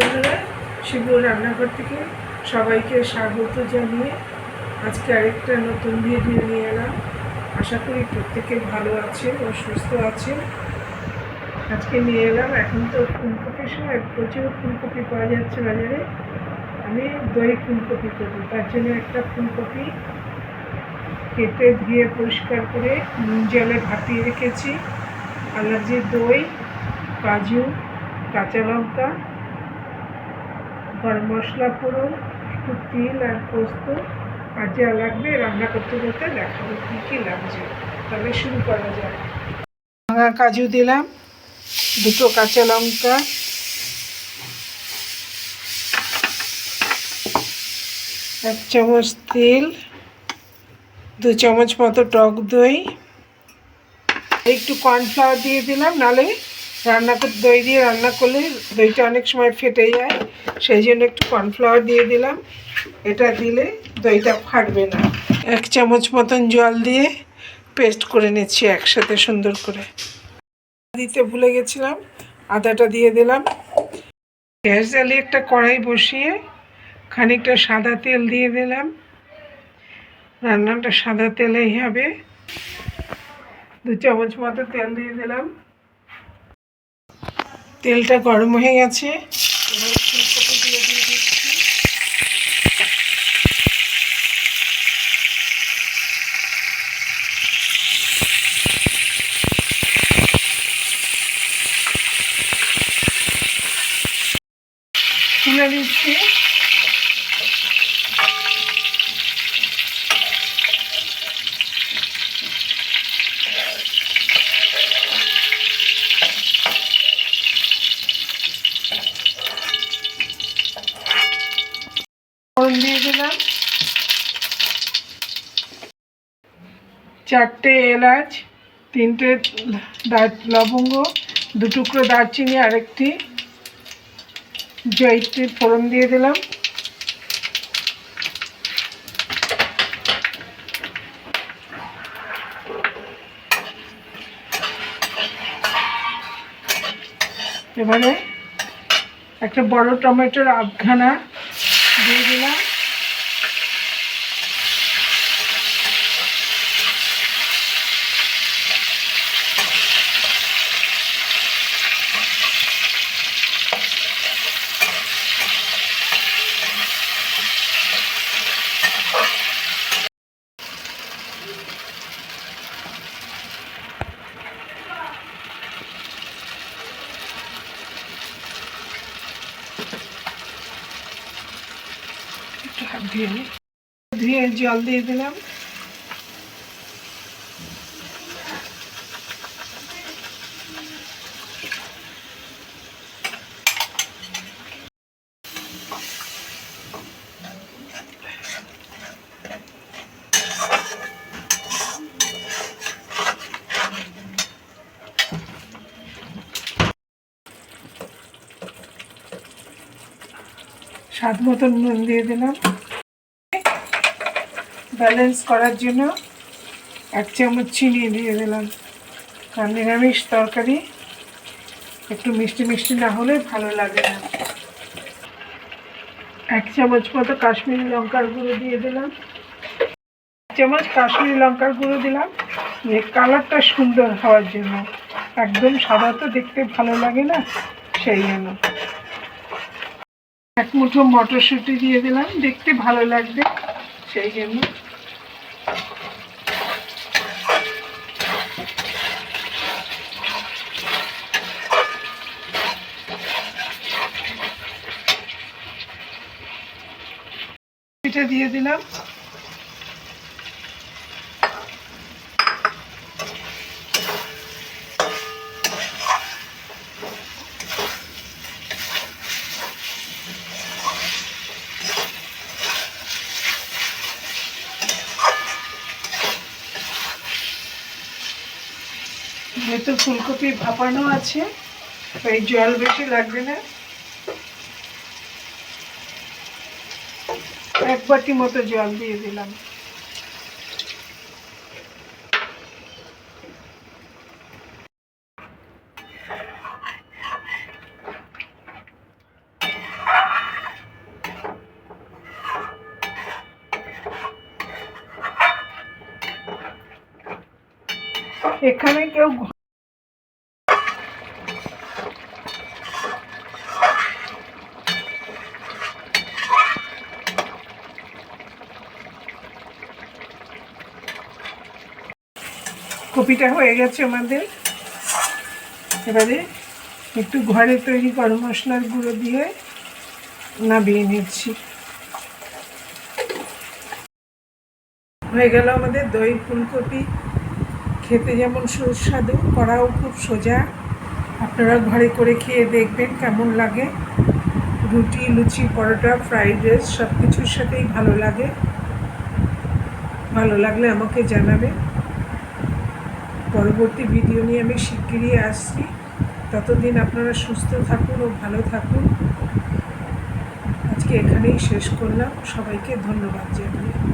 বন্ধুরা শিবুর রান্নাঘর থেকে সবাইকে স্বাগত জানিয়ে আজকে আরেকটা নতুন ভিডিও নিয়ে এলাম। আশা করি প্রত্যেকে ভালো আছে ও সুস্থ আছে। আজকে নিয়ে এলাম এখন তো ফুলকপির সময়, প্রচুর ফুলকপি পাওয়া যাচ্ছে বাজারে। আমি দই ফুলকপি করব, তার জন্য একটা ফুলকপি কেটে ধুয়ে পরিষ্কার করে জলে ভাপিয়ে রেখেছি। লাগছে দই, কাজু, কাঁচা লঙ্কা গরম মশলা ফোড়ন, একটু তিল আর পোস্ত। আর যা লাগবে রান্না করতে করতে দেখাবো কী কী লাগছে। তাহলে শুরু করা যায় ভাঙা কাজু দিলাম, দুটো কাঁচা লঙ্কা। এক চামচ তেল, দু চামচ মতো টক দই। একটু কর্নফ্লাওয়ার দিয়ে দিলাম নালে রান্না করে দই দিয়ে রান্না করলে দইটা অনেক সময় ফেটে যায়, সেই জন্য একটু কর্নফ্লাওয়ার দিয়ে দিলাম। এটা দিলে দইটা ফাটবে না। এক চামচ মতন জল দিয়ে পেস্ট করে নিচ্ছি একসাথে সুন্দর করে। দিতে ভুলে গেছিলাম, আদাটা দিয়ে দিলাম। গ্যাস জ্বালিয়ে একটা কড়াই বসিয়ে খানিকটা সাদা তেল দিয়ে দিলাম। রান্নাটা সাদা তেলেই হবে। দু চামচ মতো তেল দিয়ে দিলাম। তেলটা গরম হয়ে গেছে। এবার দিচ্ছি তুলে দিচ্ছি ফোড়ন দিয়ে দিলাম। চারটে এলাচ, তিনটে লবঙ্গ, দু টুকরো দারচিনি আরেকটি জয়িত্রী ফোড়ন দিয়ে দিলাম। এবারে একটা বড় টমেটোর আধখানা দিয়ে দিলাম। একটু হাত ধুয়ে জল দিয়ে দিলাম। স্বাদ মতন নুন দিয়ে দিলাম। ব্যালেন্স করার জন্য এক চামচ চিনি দিয়ে দিলাম। কারণ নিরামিষ তরকারি, একটু মিষ্টি মিষ্টি না হলে ভালো লাগে না। এক চামচ মতো কাশ্মীরি লঙ্কার গুঁড়ো দিয়ে দিলাম। এক চামচ কাশ্মীরি লঙ্কার গুঁড়ো দিলাম। যে কালারটা সুন্দর হওয়ার জন্য। একদম সাদা তো দেখতে ভালো লাগে না, সেই জন্য। এক মুঠো মটরশুঁটি দিয়ে দিলাম দেখতে ভালো লাগবে সেই জন্য। দিয়ে দিলাম। যেহেতু ফুলকপি ভাপানো আছে, এই জল বেশি লাগবে না। এক বাটি মতো জল দিয়ে দিলাম। এখানে কেউ কপিটা হয়ে গেছে আমাদের। এবারে একটু ঘরে তৈরি গরম মশলার গুঁড়ো দিয়ে নাবিয়ে নিচ্ছি। হয়ে গেল আমাদের দই, ফুলকপি। খেতে যেমন সুস্বাদু, করাও খুব সোজা। আপনারা ঘরে করে খেয়ে দেখবেন কেমন লাগে। রুটি, লুচি, পরোটা, ফ্রাইড রাইস সব কিছুর সাথেই ভালো লাগে। ভালো লাগলে আমাকে জানাবেন। পরবর্তী ভিডিও নিয়ে আমি শিগগিরই আসছি। ততদিন আপনারা সুস্থ থাকুন ও ভালো থাকুন। আজকে এখানেই শেষ করলাম। সবাইকে ধন্যবাদ জানিয়ে।